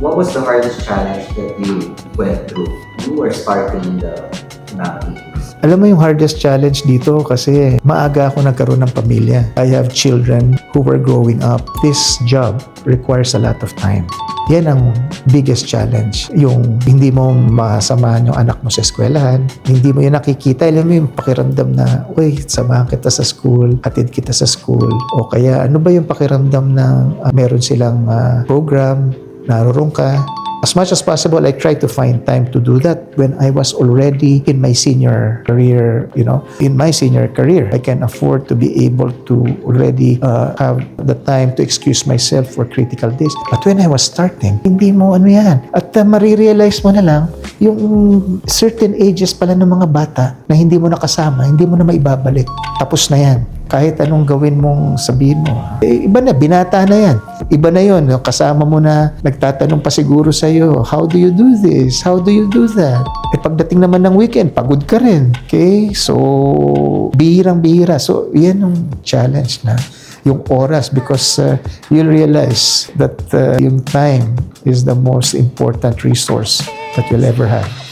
What was the hardest challenge that you went through? You were starting the. Alam mo yung hardest challenge dito kasi maaga ako nagkaroon ng pamilya. I have children who were growing up. This job requires a lot of time. Yan ang biggest challenge. Yung hindi mo masamahan yung anak mo sa eskwelahan, hindi mo yun nakikita. Alam mo yung pakiramdam na, uy, samahan kita sa school, atid kita sa school. O kaya, ano ba yung pakiramdam na ah, meron silang ah, program, narurong ka, As much as possible, I try to find time to do that when I was already in my senior career, you know, in my senior career. I can afford to be able to already uh, have the time to excuse myself for critical days. But when I was starting, hindi mo ano yan. At uh, marirealize mo na lang, yung certain ages pala ng mga bata na hindi mo nakasama, hindi mo na maibabalik. Tapos na yan kahit anong gawin mong sabihin mo. Eh, iba na, binata na yan. Iba na yon kasama mo na nagtatanong pa siguro sa'yo, how do you do this? How do you do that? Eh pagdating naman ng weekend, pagod ka rin. Okay? So, bihirang-bihira. So, yan yung challenge na yung oras because uh, you'll realize that uh, yung time is the most important resource that you'll ever have.